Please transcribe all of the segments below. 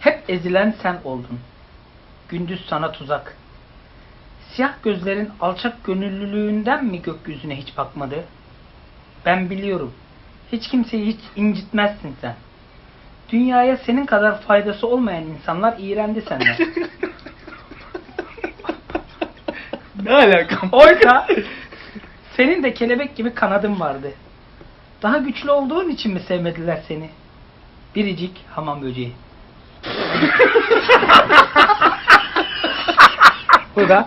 Hep ezilen sen oldun. Gündüz sana tuzak. Siyah gözlerin alçak gönüllülüğünden mi gökyüzüne hiç bakmadı? Ben biliyorum. Hiç kimseyi hiç incitmezsin sen. Dünyaya senin kadar faydası olmayan insanlar iğrendi senden. Ne alakam? Oysa senin de kelebek gibi kanadın vardı. Daha güçlü olduğun için mi sevmediler seni? Biricik hamam böceği. Bu da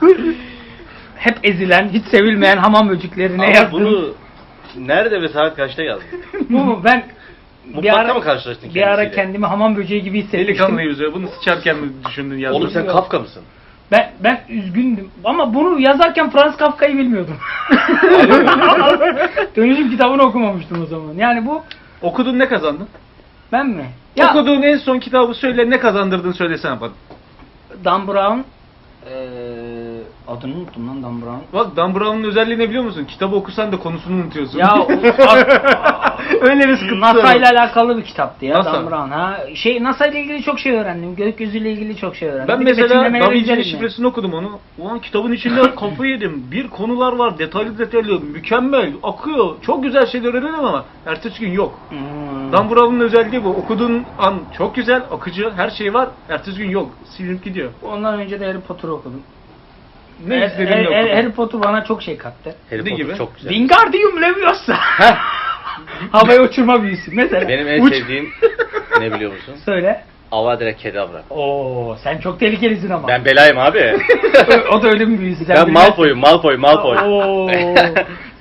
hep ezilen, hiç sevilmeyen hamam böceklerine Ama yazdım. bunu nerede ve saat kaçta yazdın? Bu mu? Ben bir Mutfakta ara, mı karşılaştın bir ara kendimi hamam böceği gibi hissetmiştim. Delikanlı yüzüyor. Bunu sıçarken mi düşündün yazdın? Oğlum sen Kafka mısın? Ben ben üzgündüm ama bunu yazarken Franz Kafka'yı bilmiyordum. Dönüşüm kitabını okumamıştım o zaman. Yani bu Okudun ne kazandın? ben mi? Ya Okuduğun en son kitabı söyle ne kazandırdın söylesene bana. Dan Brown eee adını unuttum lan Dan Brown. Bak Dan Brown'un özelliği ne biliyor musun? Kitabı okusan da konusunu unutuyorsun. Ya o- öyle bir sıkıntı NASA ile alakalı bir kitaptı ya NASA. Dan Brown ha. Şey NASA ile ilgili çok şey öğrendim. Gökyüzüyle ilgili çok şey öğrendim. Ben Bir de mesela betimlemeleri Da Vinci'nin şifresini okudum onu. Ulan kitabın içinde kafayı yedim. Bir konular var detaylı detaylı mükemmel akıyor. Çok güzel şeyler öğreniyorum ama ertesi gün yok. Hmm. Dan Brown'un özelliği bu. Okuduğun an çok güzel, akıcı, her şey var. Ertesi gün yok. Silinip gidiyor. Ondan önce de Harry Potter okudum. Ne istediğini Har- okudun. Harry Potter bana çok şey kattı. Harry Ne Potter gibi? çok güzel. Wingardium Leviosa. Havaya uçurma büyüsü mesela. Benim en Uç. sevdiğim ne biliyor musun? Söyle. Avadere Kedavra. Oo, sen çok tehlikelisin ama. Ben belayım abi. o da ölüm büyüsü. Sen ben bilmezsin. Malfoy'um, Malfoy, Malfoy. Oo,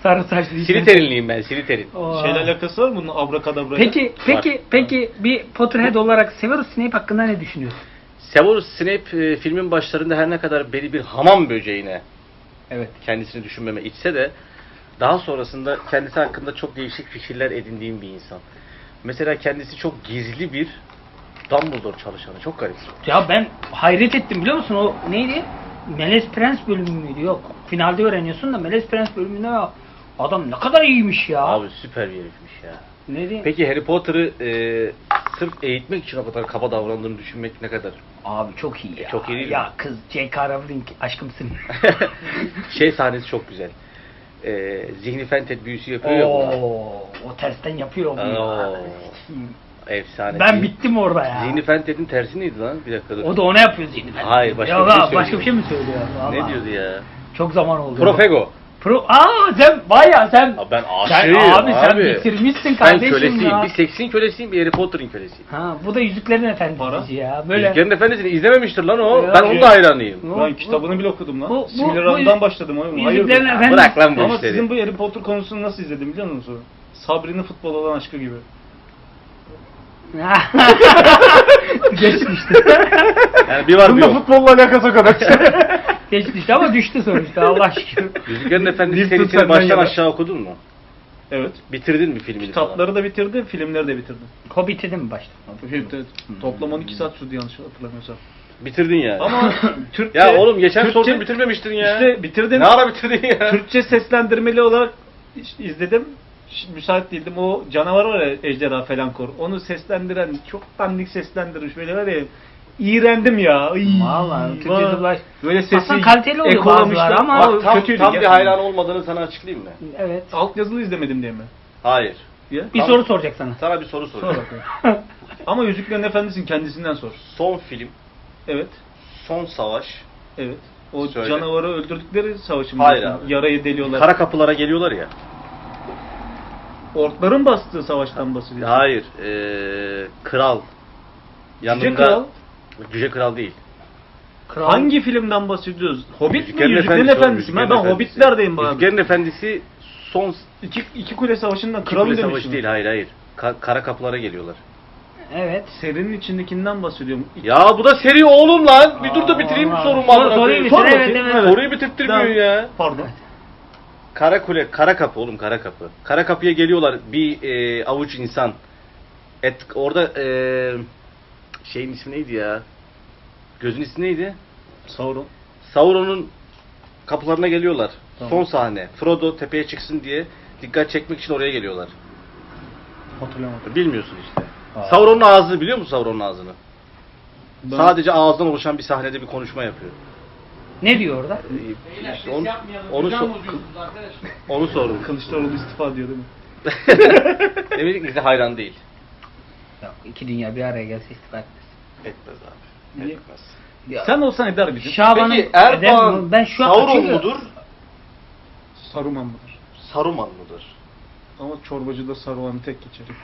sarı saçlı. Slytherin'liyim ben, Slytherin. Oo. Şeyle alakası var mı bunun abrakadabra? Peki, peki, peki bir Potterhead olarak Severus Snape hakkında ne düşünüyorsun? Severus Snape e, filmin başlarında her ne kadar beni bir hamam böceğine Evet. kendisini düşünmeme itse de daha sonrasında kendisi hakkında çok değişik fikirler edindiğim bir insan. Mesela kendisi çok gizli bir Dumbledore çalışanı. Çok garip. Ya ben hayret ettim biliyor musun? O neydi? Melez Prens bölümü müydü? Yok. Finalde öğreniyorsun da Melez Prens bölümünde ya. Adam ne kadar iyiymiş ya. Abi süper bir herifmiş ya. Ne diyeyim? Peki Harry Potter'ı e, sırf eğitmek için o kadar kaba davrandığını düşünmek ne kadar? Abi çok iyi ya. Çok iyi değil mi? Ya kız J.K. Rowling aşkımsın. şey sahnesi çok güzel. E, zihni fentet büyüsü yapıyor ya. Oo, o tersten yapıyor bunu. Oo. Efsane. Ben bittim orada ya. Zihni fentetin tersi neydi lan? Bir dakika dur. O da ona yapıyor zihni. Hayır, başka bir şey söylüyor. Başka bir şey mi söylüyor? Ne Vallahi. diyordu ya? Çok zaman oldu. Profego. Pro Aa sen baya sen Abi ben sen, aşığıyım abi, sen bitirmişsin Ben kardeşim kölesiyim. ya. Bir seksin kölesiyim, bir Harry Potter'ın kölesiyim. Ha bu da Yüzüklerin. Efendisi ya. Böyle Yüzüklerin Efendisi'ni izlememiştir lan o. Ya. ben onun da hayranıyım. Bu- Ben kitabını bile okudum lan. bu- bu- Similarından bu- başladım oğlum. Yüzüklerin Hayırdır? Efendisi. Bırak lan bu Ama işleri. sizin bu Harry Potter konusunu nasıl izledim biliyor musunuz? Sabri'nin futbol olan aşkı gibi. Geçmişti. Yani bir var bir yok. futbolla alakası o kadar. Geçmişti ama düştü sonuçta Allah şükür. Yüzüklerin Efendisi Newton serisini senden baştan yana. aşağı okudun mu? evet. Bitirdin mi filmini Kitapları da bitirdi, filmleri de bitirdi. Hobbit'i de mi başta? Evet. Toplam 12 saat sürdü yanlış hatırlamıyorsam. falan? Bitirdin yani. Ama Türkçe... ya oğlum geçen Türkçe- sordun bitirmemiştin ya. İşte bitirdim. Ne ara bitirdin ya? Türkçe seslendirmeli olarak izledim. Ş- Müsait değildim. O canavar var ya Ejderha falan kor. Onu seslendiren çok dandik seslendirmiş. Böyle var ya iğrendim ya. Iy, Türkçe dublaj. Böyle sesi Aslında kaliteli oluyor bazıları ama- Bak tam, kötüydü tam bir gerçekten. hayran olmadığını sana açıklayayım mı? Evet. Alt yazılı izlemedim diye mi? Hayır. Ya. Bir Tamam. soru soracak sana. Sana bir soru Sor soracağım. bakalım. Ama Yüzüklerin Efendisi'nin kendisinden sor. Son film, Evet. son savaş. Evet. O Söyle. canavarı öldürdükleri savaşın Hayır biliyorsun. abi. Yarayı deliyorlar. Kara kapılara geliyorlar ya. Orkların bastığı savaştan bahsediyor. Hayır. Eee kral. Yanında Kral. Cüce Kral değil. Kral. Hangi filmden bahsediyoruz? Hobbit mi? Yüzüklerin Yüzüklerin Efendisi. Efendisi mi? Yüzüklerin Ben Efendisi. Hobbitlerdeyim abi. Yüzüklerin Efendisi son İki, iki kule savaşından kule demiştim. savaşı değil. Hayır hayır. Ka- kara kapılara geliyorlar. Evet. Serinin içindekinden bahsediyorum. İki- Ya bu da seri oğlum lan. Bir dur da bitireyim Allah. sorumu. Sor- soruyu bitir, evet, evet. Soruyu bitirttirmiyor Tamam. ya. Pardon. Kara kule, kara kapı oğlum kara kapı. Kara kapıya geliyorlar bir e, avuç insan. Et orada e, şeyin ismi neydi ya? Gözün ismi neydi? Sauron. Sauron'un kapılarına geliyorlar. Tamam. Son sahne. Frodo tepeye çıksın diye dikkat çekmek için oraya geliyorlar. Hatırlamadım. Bilmiyorsun işte. Aa. Sauron'un ağzını biliyor musun Sauron'un ağzını? Ben- Sadece ağızdan oluşan bir sahnede bir konuşma yapıyor. Ne diyor orada? Ee, işte onu, onu, so- onu sordum. Kılıçdaroğlu istifa diyor değil mi? Demek ki hayran değil. Yok, iki dünya bir araya gelse istifa etmez. Etmez abi. Ya, Sen olsan eder miydin? Şaban'ın Peki Erdoğan ben şu an Sauron açık- mudur? Saruman mıdır? Saruman mıdır? Ama çorbacıda Saruman'ı tek geçerim.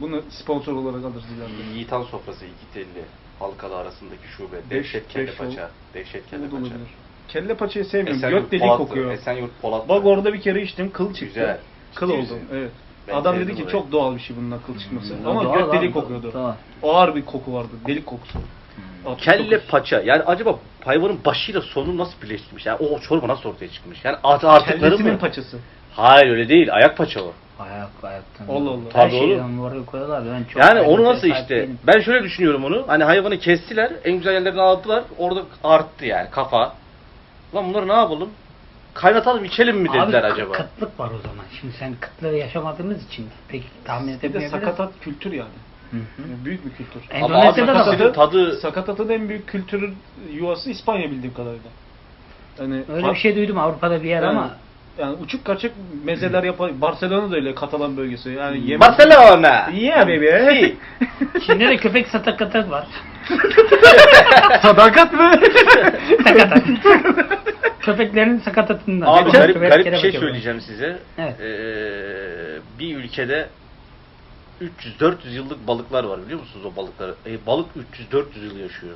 Bunu sponsor olarak alırız ileride. Yiğitan sofrası Yiğitelli halkalı arasındaki şube. Beş- Dehşet kelle beş paça. Dehşet kelle Bu da paça. olabilir. Kelle paçayı sevmiyorum. Esenyurt Göt deliği Polatlı, kokuyor. Esenyurt Polat. Bak orada bir kere içtim kıl çıktı. Güzel. Kıl Ciddi oldum. misin? Evet. Ben Adam sevdim dedi ki orayı. çok doğal bir şey bunun akıl çıkması. Hmm, Ama doğal göt deliği kokuyordu. doğal. Ağır bir koku vardı. Delik kokusu. Altı Kelle paça. Yani acaba hayvanın başıyla sonu nasıl birleştirmiş? Yani o çorba nasıl ortaya çıkmış? Yani art artıkları Kellesinin mı? paçası. Hayır öyle değil. Ayak paça o. Ayak ayaktan. Allah Allah. Her Tabii şeyden oraya koyuyorlar. Ben çok Yani onu nasıl sahip işte? değilim. Ben şöyle düşünüyorum onu. Hani hayvanı kestiler, en güzel yerlerini aldılar. Orada arttı yani kafa. Lan bunları ne yapalım? Kaynatalım, içelim mi dediler Abi, acaba? kıtlık var o zaman. Şimdi sen kıtlığı yaşamadığımız için pek tahmin Bir de edemeyebiliriz. sakatat kültür yani. Hı hı. Büyük bir kültür. Ama Endonezya'da da sakatatın tadı Sakatatın en büyük kültür yuvası İspanya bildiğim kadarıyla. Yani Öyle bir şey duydum Avrupa'da bir yer Yani- ama Yani uçuk kaçık mezeler yapar. Barcelona da öyle Katalan bölgesi. Yani yemek... Barcelona. Yeah baby. Si. Çin'de de köpek satakatat var. Sadakat mı? Sakatat. Köpeklerin sakatatından. Abi garip, garip bir şey söyleyeceğim size. Evet. Ee, bir ülkede 300-400 yıllık balıklar var biliyor musunuz o balıkları? E, balık 300-400 yıl yaşıyor.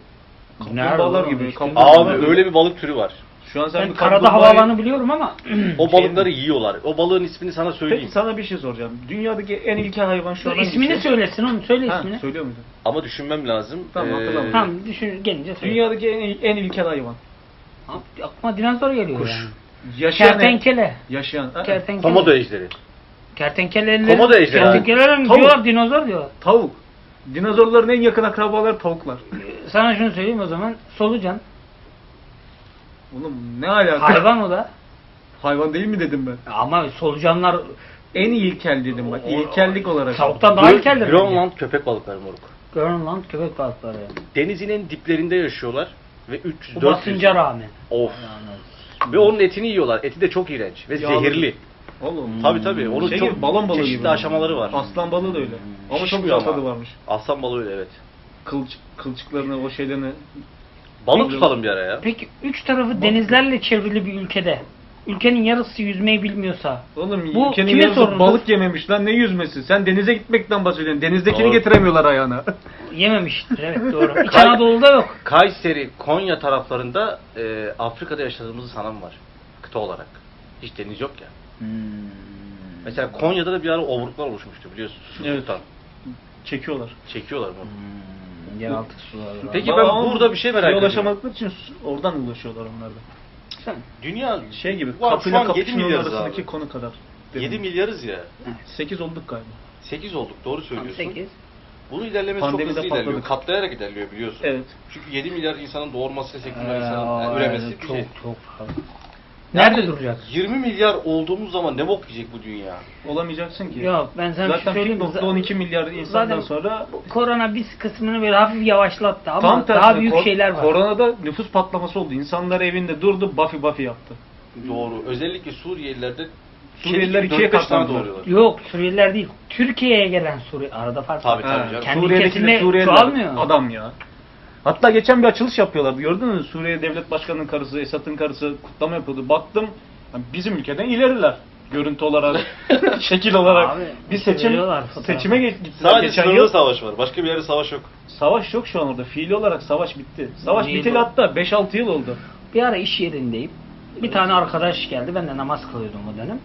Kaplumbağalar gibi. oğlum? Kaplumbağalar Abi öyle bir balık türü var. Şu an sen Ben bir karada kaplumbağayı- havaalanı biliyorum ama O balıkları yiyorlar. O balığın ismini sana Peki söyleyeyim. sana bir şey soracağım. Dünyadaki en ilkel hayvan şu an ismini hangisi? söylesin onu söyle Ha, ismini. söylüyor muydun? Ama düşünmem lazım. Tamam, hatırlamadım. Tamam düşün gelince söyle. Dünyadaki en, en ilkel hayvan. Abi, aklıma dinozor geliyor Kuş. yani. Yaşayan Kertenkele. Yaşayan. Ha, Kertenkele. Komodo ejderi. Kertenkelelerin. Komodo ejderi. Kertenkelelerin Tavuk. diyorlar dinozor diyor. Tavuk. Dinozorların en yakın akrabaları tavuklar. Ee, Sana şunu söyleyeyim o zaman. Solucan. Oğlum ne alaka? Hayvan o da. Hayvan değil mi dedim ben? Ama solucanlar En ilkel dedim bak. İlkellik olarak. tavuktan daha ilkeldir. bence. Grönland köpek balıkları moruk. Grönland köpek balıkları. Denizin en diplerinde yaşıyorlar ve Bu 300 basınca rağmen. Of. Ve onun etini yiyorlar. Eti de çok iğrenç ve Yağlı. zehirli. Oğlum. Tabii tabii. Onun Şey çok gibi, balon balığı çeşitli gibi. aşamaları var. Aslan balığı da öyle. Ama çok güzel tadı varmış. Aslan balığı öyle evet. Kılç, kılçıklarını, o şeylerini. Balık Peki- tutalım bir ara ya. Peki üç tarafı denizlerle çevrili bir ülkede ülkenin yarısı yüzmeyi bilmiyorsa Oğlum Bu ülkenin kimin yarısı sorunudur? balık yememiş lan ne yüzmesi? Sen denize gitmekten bahsediyorsun. Denizdekini Doğru. getiremiyorlar ayağına. yememiştir. Evet doğru. İç Anadolu'da yok. Kayseri, Konya taraflarında e, Afrika'da yaşadığımızı sanan var. Kıta olarak. Hiç deniz yok ya. Mesela Konya'da da bir ara obruklar oluşmuştu biliyorsun. Susuzluktan. Çekiyorlar. Çekiyorlar bunu. Hmm, yeraltı suları. Peki ben Ama burada bir şey merak ediyorum. ulaşamadıkları için oradan ulaşıyorlar onlar da. Sen- Dünya Şey gibi, şu kapıyla an 7 kapışmanın milyarız arasındaki abi. konu kadar. 7 milyarız ya. 8 olduk galiba. 8 olduk doğru söylüyorsun. sekiz. Bunun ilerlemesi Pandemide çok hızlı ilerliyor. Katlayarak ilerliyor biliyorsun. Evet. Çünkü 7 milyar insanın doğurması, 8 milyar Ee, insanın yani üremesi evet, çok şey. çok fazla. Nerede duracak? 20 milyar olduğumuz zaman ne bok yiyecek bu dünya? Olamayacaksın ki. Yok ben sana bir şey Zaten söyleyeyim. mi? 1.12 milyar insandan Zaten sonra bu korona bir kısmını böyle hafif yavaşlattı ama tam daha büyük kor- şeyler var. Koronada nüfus patlaması oldu. İnsanlar evinde durdu, Buffy Buffy yaptı. Doğru. Özellikle Suriyelilerde Suriyeliler ikiye dört beş tane katlandı. doğuruyorlar. Yok Suriyeliler değil. Türkiye'ye gelen Suriye. Arada fark var. Tabii tabii canım. Kendi Suriye'deki ülkesinde de Suriyeliler çoğalmıyor. adam ya. Hatta geçen bir açılış yapıyorlar. Gördün mü? Suriye Devlet Başkanı'nın karısı, Esad'ın karısı kutlama yapıyordu. Baktım yani bizim ülkeden ileriler. Görüntü olarak, şekil olarak. Abi, bir seçim veriyorlar fotoğrafı. seçime geç- gittiler Sadece geçen sınırda yıl. savaş var. Başka bir yerde savaş yok. Savaş yok şu an orada. Fiili olarak savaş bitti. Savaş Niye biteli bu? hatta 5-6 yıl oldu. Bir ara iş yerindeyim. Bir tane arkadaş geldi. Ben de namaz kılıyordum o dönem.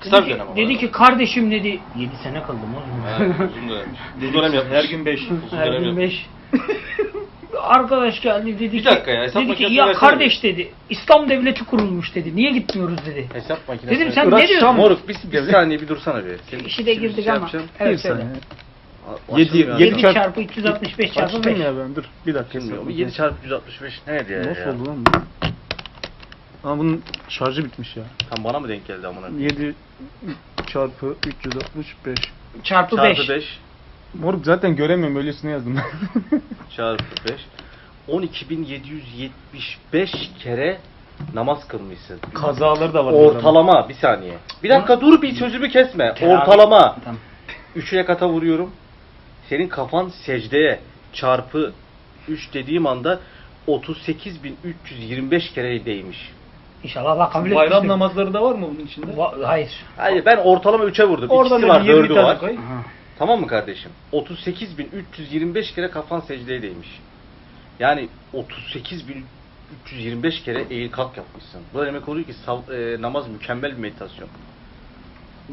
Kısa Dedi bir ki, dönem ama. dedi ki kardeşim dedi 7 sene kaldım oğlum. Evet, uzun dönem. Bu dönem yapmış. Her gün 5. Uzun Her gün yapmış. 5. Arkadaş geldi dedi Bir ki, dakika ya, hesap dedi ki ya versene kardeş dedi İslam devleti kurulmuş dedi. Niye gitmiyoruz dedi. Hesap makinesi. Dedim sen ne diyorsun? Moruk bir, bir saniye bir dursana bir. Senin İşi de girdik şey ama. yapacağım. Evet söyle. saniye. A- Yedi- açılmıyor yedi abi. 7 çarpı- çarpı 365 çarpı 5. Açtım ya ben dur. Bir dakika. Bilmiyorum. 7 çarpı 165 neydi ya? Nasıl ya? oldu lan bu? Ama bunun şarjı bitmiş ya. Tam bana mı denk geldi amına? 7 çarpı 365. Çarpı 5. Çarpı 5. Moruk zaten göremiyorum öylesine yazdım. Çarpı 5. 12.775 kere namaz kılmışsın. Kazaları da var. Ortalama bir saniye. Bir dakika dur bir sözümü kesme. Ortalama. Tamam. 3 rekata vuruyorum. Senin kafan secdeye çarpı 3 dediğim anda 38.325 kere değmiş. İnşallah Allah kabul etsin. Bayram namazları da var mı bunun içinde? Va- Hayır. Hayır ben ortalama 3'e vurdum. Oradan İkisi var, bir 20 dördü tane var. koy. Aha. Tamam mı kardeşim? 38.325 kere kafan secdeye değmiş. Yani 38.325 kere eğil kalk yapmışsın. Bu da demek oluyor ki sav- e, namaz mükemmel bir meditasyon.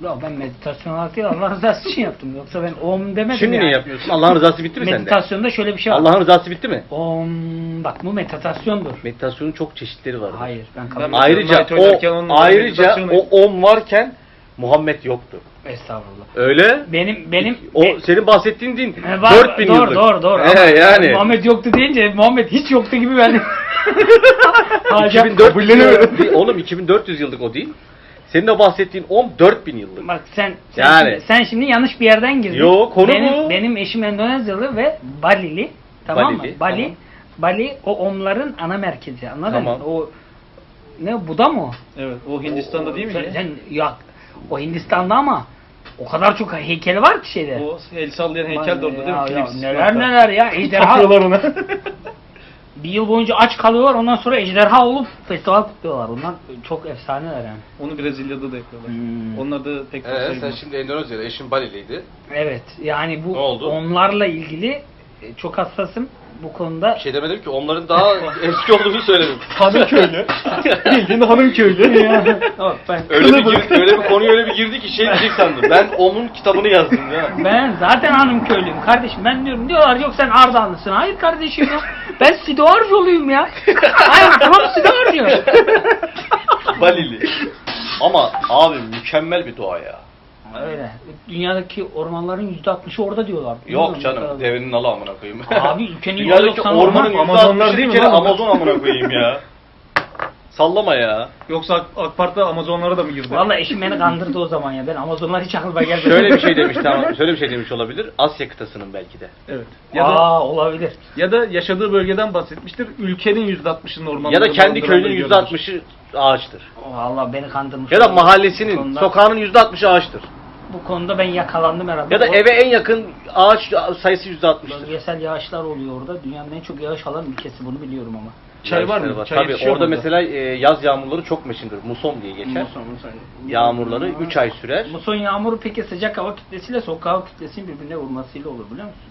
Ya ben meditasyon olarak değil Allah rızası için yaptım. Yoksa ben om demedim Şimdi yani. ne yapıyorsun? Allah'ın rızası bitti mi sende? Meditasyonda şöyle bir şey var. Allah'ın rızası bitti mi? Om bak bu meditasyondur. Meditasyonun çok çeşitleri var. Hayır ben kabul. Ayrıca oynarken o onun ayrıca meditasyonu- o om varken Muhammed yoktu. Estağfurullah. Öyle? Benim benim O e- senin bahsettiğin din e, var- 4000 doğru, yıllık. Doğru doğru. He, Ama yani. Muhammed yoktu deyince Muhammed hiç yoktu gibi ben. Hacı- 2400 oğlum 2400 yıllık o değil. Senin o bahsettiğin om 4000 yıllık. Bak sen sen, Yani. şimdi, sen şimdi yanlış bir yerden girdin. Yo, konu benim, bu. Benim eşim Endonezyalı ve Balili. Tamam Balili, mı? Bali. tamam. Bali o omların ana merkezi. Anladın Tamam. mı? O ne Buda mı? o? Evet. O Hindistan'da değil mi? Sen, sen ya o Hindistan'da ama o kadar çok heykeli var ki şeyde. O el sallayan heykel de orada değil mi? Ya, neler Mark'ta. neler ya. Ejderha ona. bir yıl boyunca aç kalıyorlar. Ondan sonra ejderha olup festival kutluyorlar. Onlar çok efsaneler yani. Onu Brezilya'da da yapıyorlar. Hmm. Onlar da pek Ee, sen şimdi Endonezya'da eşin Bali'liydi. Evet. Yani bu Ne oldu? onlarla ilgili çok hassasım bu konuda. Bir şey demedim ki onların daha eski olduğunu söyledim. Hanım köylü. Bildiğin hanım köylü. Yok, ben, Öyle bir, gir- öyle bir konuya öyle bir girdi ki şey diyecek sandım. Ben onun kitabını yazdım ya. ben zaten hanım köylüyüm kardeşim. Ben diyorum diyorlar yok sen Ardahanlısın. Hayır kardeşim ya. Ben Sidoarcıoğluyum ya. Hayır tamam Sidoarcı. Balili. Ama abi mükemmel bir doğa ya. Öyle. Dünyadaki ormanların yüzde altmışı orada diyorlar. Yok Bilmiyorum, canım devenin alı amına koyayım. Abi ülkenin Dünyadaki ormanın orman- Amazonlar %60'ı değil mi bir kere lan? Amazon amına koyayım ya. Sallama ya. Yoksa AK, AK Parti Amazonlara da mı girdi? Valla eşim beni kandırdı o zaman ya. Ben Amazonlar hiç aklıma gelmedi. Şöyle bir şey demiş tamam. Şöyle bir şey demiş olabilir. Asya kıtasının belki de. Evet. Ya da Aa olabilir. ya da yaşadığı bölgeden bahsetmiştir. Ülkenin %60'ının ormanları. Ya da kendi barındıran köyünün bölge olabilir. %60'ı ağaçtır. Valla beni kandırmış. Ya da mahallesinin, konuda- sokağının %60'ı ağaçtır. Bu konuda ben yakalandım herhalde. Ya da eve en yakın ağaç sayısı %60'tır. Bölgesel yağışlar oluyor orada. Dünyanın en çok yağış alan ülkesi bunu biliyorum ama. Çay var mı? Yağışları Çay Tabii orada mu mesela e, yaz yağmurları çok meşhurdur. Muson diye geçer. Muson, muson. Yağmurları 3 ay sürer. Muson yağmuru peki sıcak hava kütlesiyle soğuk hava kütlesinin birbirine vurmasıyla olur biliyor musun?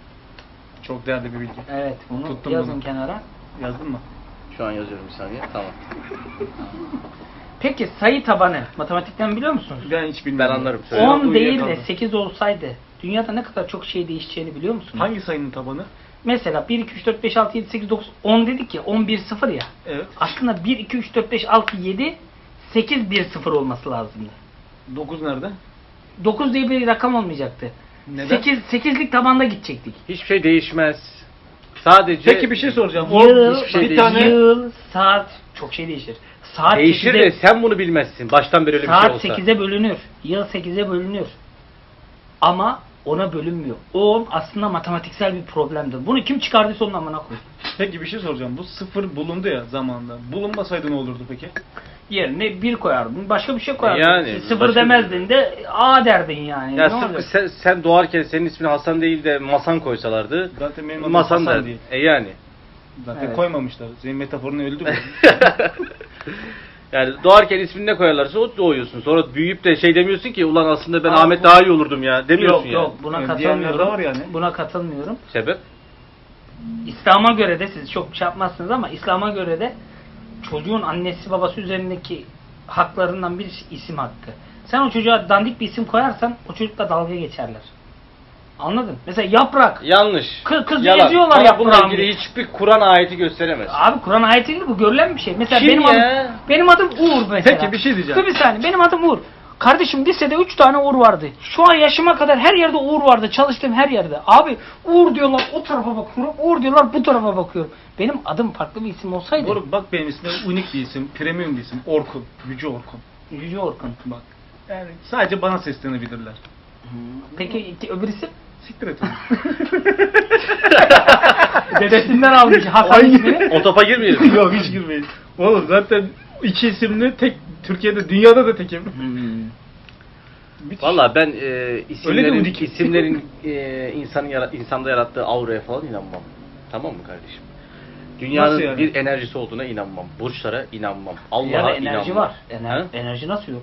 Çok değerli bir bilgi. Evet bunu Tuttum yazın bunu. kenara. Yazdın mı? Şu an yazıyorum bir saniye. Tamam. Peki sayı tabanı matematikten biliyor musunuz? Ben hiç bilmiyorum. Ben anlarım. Söyle. 10 değil de Uyuyakaldım. 8 olsaydı dünyada ne kadar çok şey değişeceğini biliyor musunuz? Hangi sayının tabanı? Mesela 1, 2, 3, 4, 5, 6, 7, 8, 9, 10 dedik ya 11, 0 ya. Evet. Aslında 1, 2, 3, 4, 5, 6, 7, 8, 1, 0 olması lazımdı. 9 nerede? 9 diye bir rakam olmayacaktı. Neden? 8, 8'lik tabanda gidecektik. Hiçbir şey değişmez. Sadece Peki bir şey soracağım. O Yıl, hiçbir şey bir değil. tane yıl, saat çok şey değişir. Saat değişir 8'e de sen bunu bilmezsin. Baştan beri öyle bir şey saat olsa. 8'e bölünür. Yıl 8'e bölünür. Ama ona bölünmüyor. O aslında matematiksel bir problemdir. Bunu kim çıkardıysa onun amına koy. Peki bir şey soracağım. Bu sıfır bulundu ya zamanında. Bulunmasaydı ne olurdu peki? Yerine bir koyardın. Başka bir şey koyardın. Yani, Sıfır başka bir- demezdin de A derdin yani. Ya Ne olacak? sen, sen doğarken senin ismin Hasan değil de Masan koysalardı. Zaten benim adım Masan Hasan der. değil. E yani. Zaten Evet. koymamışlar. Senin metaforunu öldü mü? yani doğarken ismini ne koyarlarsa o doğuyorsun. Sonra büyüyüp de şey demiyorsun ki ulan aslında ben Aa, Ahmet bu- daha iyi olurdum ya demiyorsun yok yani. yok buna Yani diğerleri katılmıyorum. de var yani. Buna katılmıyorum. Sebep? İslam'a göre de siz çok şey yapmazsınız ama İslam'a göre de çocuğun annesi babası üzerindeki haklarından bir isim hakkı. Sen o çocuğa dandik bir isim koyarsan o çocukla dalga geçerler. Anladın? Mesela yaprak. Yanlış. Kız- kız Yalan. geziyorlar Bana bununla ilgili bir. hiçbir Kur'an ayeti gösteremez. Abi Kur'an ayeti değil bu görülen bir şey. Mesela Kim benim ya? adım benim adım Uğur mesela. Peki, bir şey diyeceğim. Dur bir saniye benim adım Uğur. Kardeşim lisede 3 tane Uğur vardı. Şu an yaşıma kadar her yerde Uğur vardı. Çalıştığım her yerde. Abi Uğur diyorlar o tarafa bakıyorum. Uğur diyorlar bu tarafa bakıyorum. Benim adım farklı bir isim olsaydı. Moruk bak benim ismim unik bir isim. Premium bir isim. Orkun. Yüce Orkun. Yüce Orkun. Bak. Yani sadece bana seslenebilirler. Peki iki- öbür isim? Siktir et onu. Dedesinden almış Hasan ismini. O topa girmeyelim. Yok hiç girmeyin. Oğlum zaten iki isimli tek Türkiye'de dünyada da tekim. Müthiş. Valla ben e, Öyle de isimlerin isimlerin e, insanın yara- insanda yarattığı auraya falan inanmam. Tamam mı kardeşim? Dünyanın Nasıl yani? bir enerjisi olduğuna inanmam. Burçlara inanmam. Allah'a Dünyada inanmam. enerji var. Ener- Ha? enerji nasıl yok?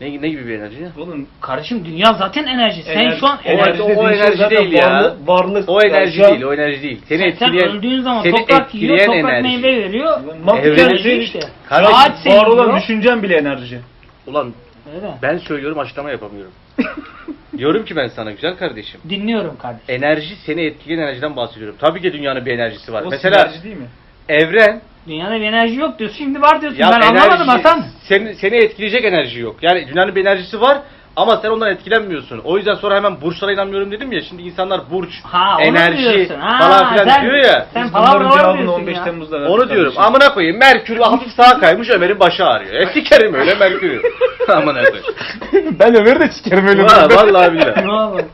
Ne, ne gibi bir enerji? Oğlum Kardeşim dünya zaten enerji. Sen Enerji- şu an o- enerji. o- dediğin şey enerji zaten değil ya. Varlık, varlık. O enerji Yani değil, o enerji değil. Seni sen, sen etkileyen, öldüğün zaman seni toprak yiyor, etkileyen toprak enerji. meyve veriyor. Mantık Evren- enerji işte. Kardeşim, Ağaç seni Var olan yiyor. düşüncen bile enerji. Ulan Öyle. ben söylüyorum açıklama yapamıyorum. Diyorum ki ben sana güzel kardeşim. Dinliyorum kardeşim. Enerji seni etkileyen enerjiden bahsediyorum. Tabii ki dünyanın bir enerjisi var. O Mesela sinerji değil mi? evren Dünyada bir enerji yok diyorsun. Şimdi var diyorsun. ya ben anlamadım Hasan. Seni, seni etkileyecek enerji yok. Yani dünyanın bir enerjisi var ama sen ondan etkilenmiyorsun. O yüzden sonra hemen burçlara inanmıyorum dedim ya. Şimdi insanlar burç, Ha, onu enerji diyorsun. Ha, falan filan sen- diyor ya. Sen Biz bunların palavralar cevabını diyorsun 15 ya. Temmuz'da verdik Onu diyorum. kardeşim. Amına koyayım. Merkür hafif sağa kaymış Ömer'in başı ağrıyor. E sikerim öyle Merkür'ü. Amına koyayım. ben Ömer'i de sikerim öyle. Va- Vallahi billahi. Ne.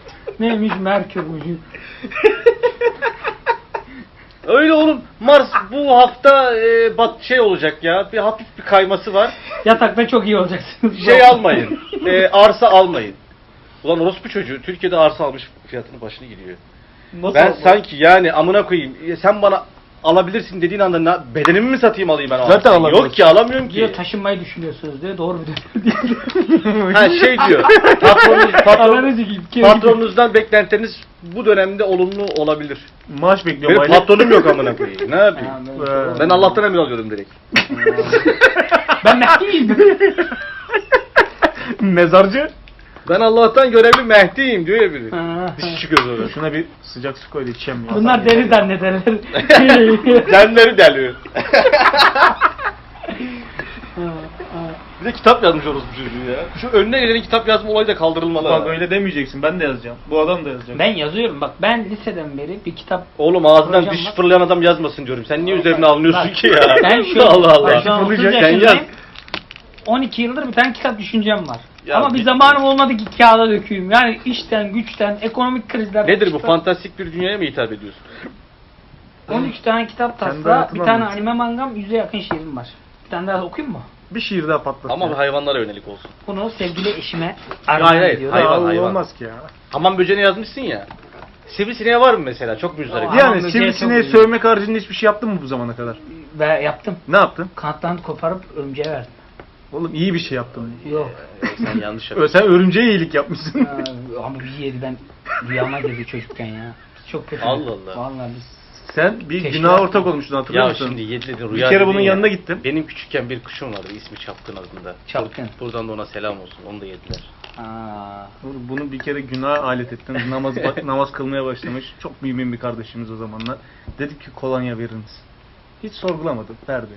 Neymiş Merkürmüş. Öyle oğlum. Mars bu hafta e, bat şey olacak ya. Bir hafif bir kayması var. Yatakta çok iyi olacaksınız. Şey almayın. E, arsa almayın. Ulan orospu çocuğu Türkiye'de arsa almış fiyatının başını gidiyor. Nasıl Ben oldu? sanki yani amına koyayım. e, Sen bana alabilirsin dediğin anda na- bedenimi mi satayım alayım ben o Zaten alamıyorsun. Yok ki alamıyorum ki. Diyor taşınmayı düşünüyorsunuz diyor. Doğru mu diyor? ha şey diyor. Patronunuz, patron, Ananı sikeyim. patronunuzdan beklentileriniz bu dönemde olumlu olabilir. Maaş bekliyorum. Benim aylık. patronum yok amına koyayım. Ne yapayım? Ha, böyle- Ben Allah'tan emir alıyorum direkt. Ben Mehdi'yim. Mezarcı. Ben Allah'tan görevli Mehdi'yim diyor ya biri. Ha. Dişi çıkıyor sonra. Şuna bir sıcak su koy da içeceğim ya. Bunlar deli zannederler. Kendileri ha. Bir de kitap yazmış orası bu çocuğu ya. Şu önüne gelen kitap yazma olayı da kaldırılmalı. Bak ha. öyle demeyeceksin. Ben de yazacağım. Bu adam da yazacak. ben yazıyorum bak ben liseden beri bir kitap Oğlum ağzından Hocam diş bak- fırlayan adam yazmasın diyorum. Sen niye üzerine alınıyorsun Bak, ki ya? Ben şu Allah Allah. şu an 30 Sen yaz. Yaşındayım. 12 yıldır bir tane kitap düşüncem var. Ya Ama bir bir- zamanım olmadı ki kağıda dökeyim. Yani işten, güçten, ekonomik krizler. Nedir bu fantastik bir dünyaya mı hitap ediyorsun? 13 tane kitap Kendi tasla, bir tane anlat. anime mangam, yüze yakın şiirim var. Bir tane daha okuyayım mı? Bir şiir daha patlat. Ama ya. hayvanlara yönelik olsun. Bunu sevgili eşime Hayır, armağan hayır, ediyorum. hayvan, Aa, hayvan. Olmaz ki ya. Hamam böceğine yazmışsın ya. Sivrisineğe var mı mesela? Çok müzdarip. Aa. Yani böceği sivrisineği çok iyi. sövmek haricinde hiçbir şey yaptın mı bu zamana kadar? Ve yaptım. Ne yaptın? Kanatlarını koparıp örümceğe verdim. Oğlum iyi bir şey yaptın. Yok. Sen yanlış yapıyorsun. Sen örümceğe iyilik yapmışsın. Aa, Ama bir yedi ben rüyama girdi çocukken ya. Çok kötü. Allah Allah. Vallahi biz. Sen bir Keşke günah yaptın. ortak olmuştun hatırlıyor Ya musun? şimdi yedi dedin Bir rüya kere dedin bunun ya. yanına gittim. Benim küçükken bir kuşum vardı ismi Çapkın adında. Çapkın. Bur- Buradan da ona selam olsun. Onu da yediler. Aa, Oğlum Bunu bir kere günah alet ettin. Namaz namaz kılmaya başlamış. Çok mümin bir kardeşimiz o zamanlar. Dedik ki kolonya verir misin? Hiç sorgulamadım. Verdi.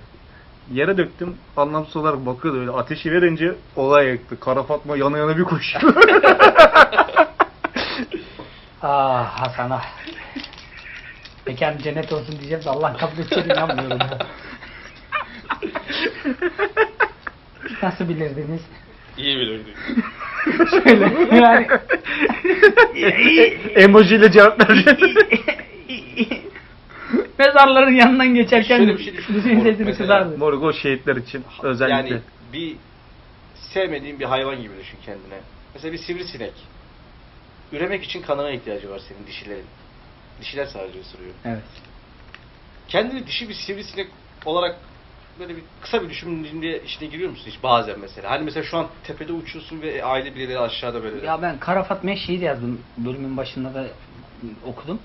Yere döktüm. Anlamsız olarak bakıyordu öyle. Ateşi verince olay yaktı. Kara Fatma yana yana bir koşuyor. ah Hasan ah. Mekan cennet olsun diyeceğim de Allah kabul edecek inanmıyorum ya. Nasıl bilirdiniz? İyi bilirdi. Şöyle yani. Emoji ile cevap vereceksin. Mezarların yanından geçerken Şöyle bir şey düşün. bütün sesini Mesela- kızardı. Moruk o şehitler için özellikle. Yani bir sevmediğin bir hayvan gibi düşün kendine. Mesela bir sivrisinek. Üremek için kanına ihtiyacı var senin dişilerin. Dişiler sadece ısırıyor. Evet. Kendini dişi bir sivrisinek olarak böyle bir kısa bir düşündüğünde içine giriyor musun hiç bazen mesela? Hani mesela şu an tepede uçuyorsun ve aile birileri aşağıda böyle. Ya ben Kara Fatma'ya şiir yazdım. Bölümün başında da okudum.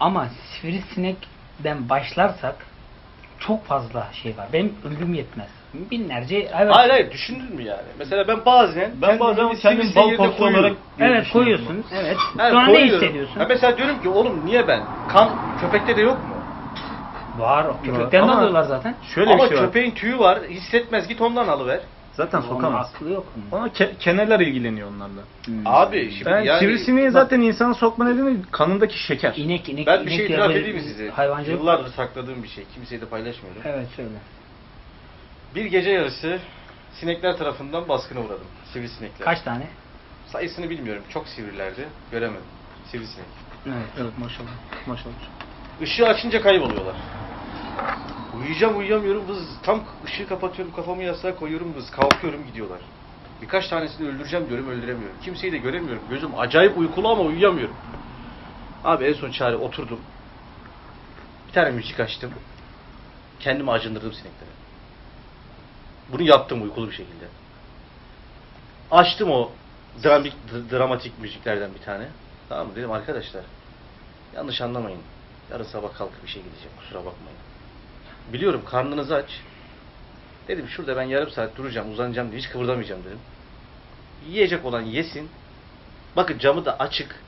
Ama sivrisinekten başlarsak çok fazla şey var. Benim ömrüm yetmez. Binlerce hayvan. Hayır hayır düşündün mü yani? Mesela ben bazen Ben bazen sivrisineği bal kokusu olarak Evet koyuyorsun. Evet. Yani Sonra ne koyuyorum. hissediyorsun? Ha mesela diyorum ki oğlum niye ben? Kan köpekte de yok mu? Var. Köpekten Ama- alıyorlar zaten. Şöyle Ama bir şey var. köpeğin tüyü var. Hissetmez git ondan alıver. Zaten Onun sokamaz. aklı yok. onun. Ona ke- keneler ilgileniyor onlarla. Hmm. Abi şimdi Ben yani sivrisineği zaten insanı sokma nedeni kanındaki şeker. İnek inek ben bir inek şey ya itiraf böyle edeyim mi size? Hayvancılık. Yıllardır sakladığım bir şey. Kimseye de paylaşmıyorum. Evet söyle. Bir gece yarısı sinekler tarafından baskına uğradım. Sivrisinekler. Kaç tane? Sayısını bilmiyorum. Çok sivrilerdi. Göremedim. Sivrisinek. Evet. Evet maşallah. Maşallah. Işığı açınca kayboluyorlar. Uyuyacağım uyuyamıyorum vız. Tam ışığı kapatıyorum kafamı yastığa koyuyorum vız. Kalkıyorum gidiyorlar. Birkaç tanesini öldüreceğim diyorum öldüremiyorum. Kimseyi de göremiyorum. Gözüm acayip uykulu ama uyuyamıyorum. Abi en son çare oturdum. Bir tane müzik açtım. Kendimi acındırdım sineklere. Bunu yaptım uykulu bir şekilde. Açtım o dramik, d- dramatik müziklerden bir tane. Tamam mı? Dedim arkadaşlar yanlış anlamayın. Yarın sabah kalkıp işe gideceğim. Kusura bakmayın. Biliyorum karnınız aç. Dedim şurada ben yarım saat duracağım, uzanacağım diye hiç kıvırdamayacağım dedim. Yiyecek olan yesin. Bakın camı da açık.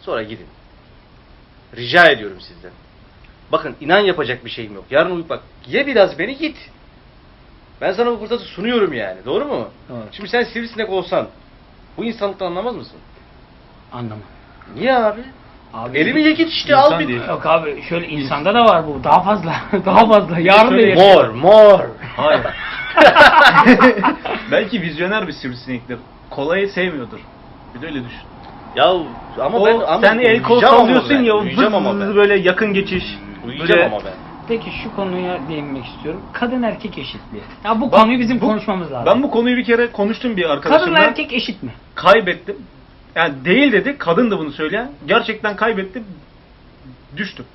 Sonra gidin. Rica ediyorum sizden. Bakın inan yapacak bir şeyim yok. Yarın uyup bak ye biraz beni git. Ben sana bu fırsatı sunuyorum yani. Doğru mu? Evet. Şimdi sen sivrisinek olsan bu insanlıktan anlamaz mısın? Anlamam. Niye abi? Abi, Elimi ye git işte al bir. Yok abi şöyle insanda da var bu. Daha fazla. Daha fazla. Yarın da Şöyle- yaşıyor. Mor, mor. Hayır. Belki vizyoner bir sivrisinektir. Kolayı sevmiyordur. Bir de öyle düşün. Ya ama o, ben ama sen el kol uyuyacağım ama sallıyorsun ben, ya o uyuyacağım ama ben. böyle yakın geçiş. Uyuyacağım böyle- ama ben. Peki şu konuya değinmek istiyorum. Kadın erkek eşitliği. Ya bu konuyu bizim bu- konuşmamız lazım. Ben bu konuyu bir kere konuştum bir arkadaşımla. Kadın erkek eşit mi? Kaybettim. Yani değil dedi. Kadın da bunu söyleyen. Gerçekten kaybettim. Düştüm.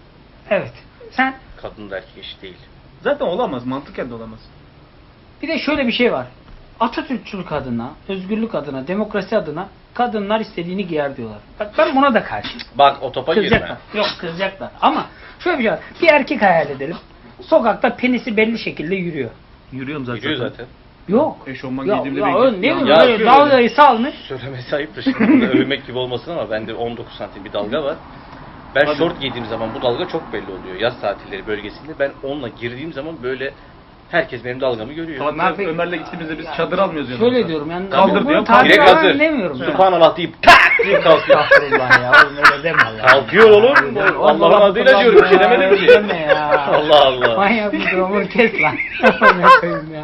Evet. Sen Kadın da erkek eşit değil. Zaten olamaz. Mantıken de olamaz. bir de şöyle bir şey var. Atatürkçülük adına, özgürlük adına, demokrasi adına kadınlar istediğini giyer diyorlar. Bak ben buna da karşıyım. Bak o topa girme. Kızacaklar. Yok kızacaklar. Ama şöyle bir şey var. Bir erkek hayal edelim. Sokakta penisi belli şekilde yürüyor. Yürüyorum zaten. Yürüyor zaten. Yok. Eşofman Ya, giydiğimde ya, o ne Ya, bileyim ya, böyle şöyle- dalgayı salmış. Söylemesi ayıp da şimdi burada övmek gibi olmasın ama bende 19 santim bir dalga var. Ben Hadi. şort giydiğim zaman bu dalga çok belli oluyor. Yaz tatilleri bölgesinde ben onunla girdiğim zaman böyle herkes benim dalgamı görüyor. Tamam. Ben pek- Ömer'le gittiğimizde biz çadır almıyoruz yanımıza. Şöyle diyorum yani. Kaldır diyor, tabir Direkt hazır. demiyorum. ya. Subhanallah deyip tak diye kalkıyor. Estağfurullah ya. Oğlum öyle deme Allah. Kalkıyor oğlum. Allah Allah'ın adıyla diyorum. Bir şey demedim ki. Deme ya. Allah Allah. Manyak bir durumu kes lan. Ne koyayım ya.